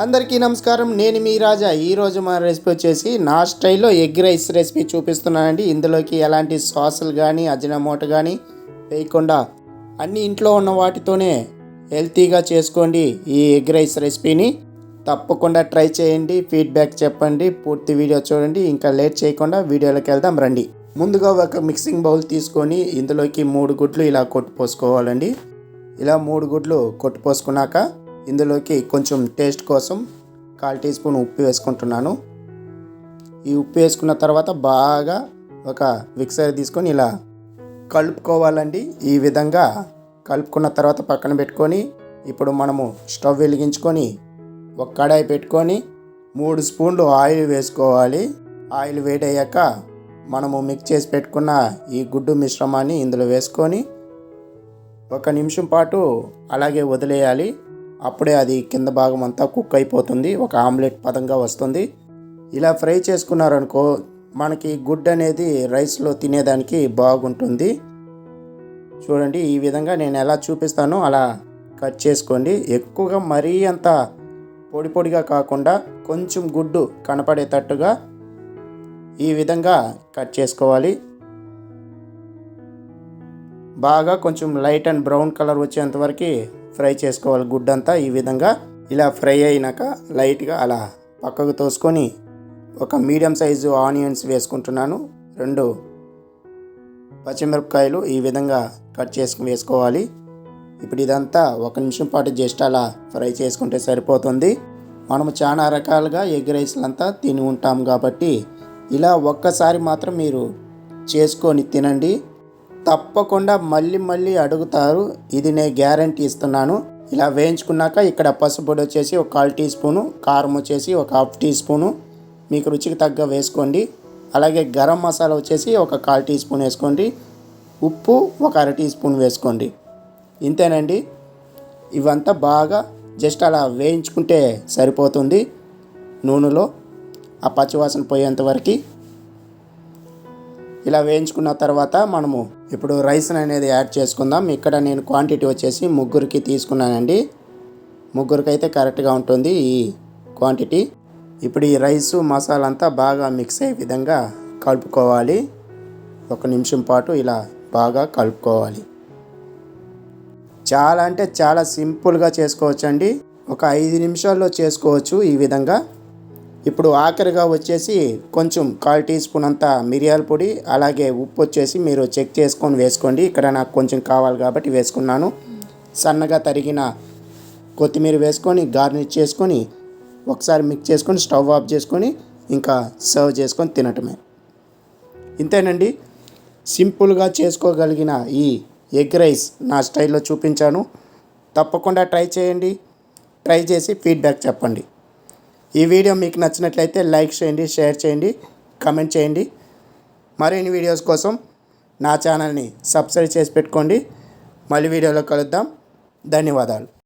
అందరికీ నమస్కారం. నేను మీ రాజా. ఈరోజు మన రెసిపీ వచ్చేసి నా స్టైల్లో ఎగ్ రైస్ రెసిపీ చూపిస్తున్నానండి. ఇందులోకి ఎలాంటి సాసులు కానీ అజినమోట కానీ వేయకుండా అన్ని ఇంట్లో ఉన్న వాటితోనే హెల్తీగా చేసుకోండి ఈ ఎగ్ రైస్ రెసిపీని తప్పకుండా ట్రై చేయండి. ఫీడ్బ్యాక్ చెప్పండి. పూర్తి వీడియో చూడండి. ఇంకా లేట్ చేయకుండా వీడియోలోకి వెళ్దాం రండి. ముందుగా ఒక మిక్సింగ్ బౌల్ తీసుకొని ఇందులోకి మూడు గుడ్లు ఇలా కొట్టుపోసుకోవాలండి. ఇలా మూడు గుడ్లు కొట్టుపోసుకున్నాక ఇందులోకి కొంచెం టేస్ట్ కోసం కాల్ టీ స్పూన్ ఉప్పు వేసుకుంటున్నాను. ఈ ఉప్పు వేసుకున్న తర్వాత బాగా ఒక మిక్సర్ తీసుకొని ఇలా కలుపుకోవాలండి. ఈ విధంగా కలుపుకున్న తర్వాత పక్కన పెట్టుకొని ఇప్పుడు మనము స్టవ్ వెలిగించుకొని ఒక కడాయి పెట్టుకొని మూడు స్పూన్లు ఆయిల్ వేసుకోవాలి. ఆయిల్ వేడయ్యాక మనము మిక్స్ చేసి పెట్టుకున్న ఈ గుడ్డు మిశ్రమాన్ని ఇందులో వేసుకొని ఒక నిమిషం పాటు అలాగే వదిలేయాలి. అప్పుడే అది కింద భాగం అంతా కుక్ అయిపోతుంది. ఒక ఆమ్లెట్ పదంగా వస్తుంది. ఇలా ఫ్రై చేసుకున్నారనుకో మనకి గుడ్ అనేది రైస్లో తినేదానికి బాగుంటుంది. చూడండి ఈ విధంగా నేను ఎలా చూపిస్తానో అలా కట్ చేసుకోండి. ఎక్కువగా మరీ అంత పొడి పొడిగా కాకుండా కొంచెం గుడ్డు కనపడేటట్టుగా ఈ విధంగా కట్ చేసుకోవాలి. బాగా కొంచెం లైట్ అండ్ బ్రౌన్ కలర్ వచ్చేంత వరకు ఫ్రై చేసుకోవాలి గుడ్ అంతా ఈ విధంగా. ఇలా ఫ్రై అయినాక లైట్గా అలా పక్కకు తోసుకొని ఒక మీడియం సైజు ఆనియన్స్ వేసుకుంటున్నాను. రెండు పచ్చిమిరపకాయలు ఈ విధంగా కట్ చేసుకుని వేసుకోవాలి. ఇప్పుడు ఇదంతా ఒక నిమిషం పాటు జస్ట్ అలా ఫ్రై చేసుకుంటే సరిపోతుంది. మనము చాలా రకాలుగా ఎగ్ రైస్లంతా తిని ఉంటాం కాబట్టి ఇలా ఒక్కసారి మాత్రం మీరు చేసుకొని తినండి. తప్పకుండా మళ్ళీ మళ్ళీ అడుగుతారు. ఇది నేను గ్యారంటీ ఇస్తున్నాను. ఇలా వేయించుకున్నాక ఇక్కడ పసుపొడి వచ్చేసి ఒక కాల్ టీ స్పూను కారం వచ్చేసి ఒక హాఫ్ టీ స్పూను. మీకు రుచికి తగ్గ వేసుకోండి. అలాగే గరం మసాలా వచ్చేసి ఒక కాల్ టీ స్పూన్ వేసుకోండి. ఉప్పు ఒక అర టీ స్పూన్ వేసుకోండి. ఇంతేనండి. ఇవంతా బాగా జస్ట్ అలా వేయించుకుంటే సరిపోతుంది. నూనెలో ఆ పచ్చివాసన పోయేంత వరకు. ఇలా వేయించుకున్న తర్వాత మనము ఇప్పుడు రైస్ అనేది యాడ్ చేసుకుందాం. ఇక్కడ నేను క్వాంటిటీ వచ్చేసి ముగ్గురికి తీసుకున్నానండి. ముగ్గురికి అయితే కరెక్ట్గా ఉంటుంది ఈ క్వాంటిటీ. ఇప్పుడు ఈ రైసు మసాలా అంతా బాగా మిక్స్ అయ్యే విధంగా కలుపుకోవాలి. ఒక నిమిషం పాటు ఇలా బాగా కలుపుకోవాలి. చాలా అంటే చాలా సింపుల్గా చేసుకోవచ్చండి. ఒక ఐదు నిమిషాల్లో చేసుకోవచ్చు ఈ విధంగా. ఇప్పుడు ఆఖరిగా వచ్చేసి కొంచెం కాల్ టీ స్పూన్ అంత మిరియాల పొడి అలాగే ఉప్పు వచ్చేసి మీరు చెక్ చేసుకొని వేసుకోండి. ఇక్కడ నాకు కొంచెం కావాలి కాబట్టి వేసుకున్నాను. సన్నగా తరిగిన కొత్తిమీర వేసుకొని గార్నిష్ చేసుకొని ఒకసారి మిక్స్ చేసుకొని స్టవ్ ఆఫ్ చేసుకొని ఇంకా సర్వ్ చేసుకొని తినటమే. ఇంతేనండి. సింపుల్గా చేసుకోగలిగిన ఈ ఎగ్ రైస్ నా స్టైల్లో చూపించాను. తప్పకుండా ట్రై చేయండి. ట్రై చేసి ఫీడ్బ్యాక్ చెప్పండి. ఈ వీడియో మీకు నచ్చినట్లయితే లైక్ చేయండి షేర్ చేయండి కమెంట్ చేయండి. మరిన్ని వీడియోస్ కోసం నా ఛానల్ని సబ్స్క్రైబ్ చేసి పెట్టుకోండి. మళ్ళీ వీడియోలో కలుద్దాం. ధన్యవాదాలు.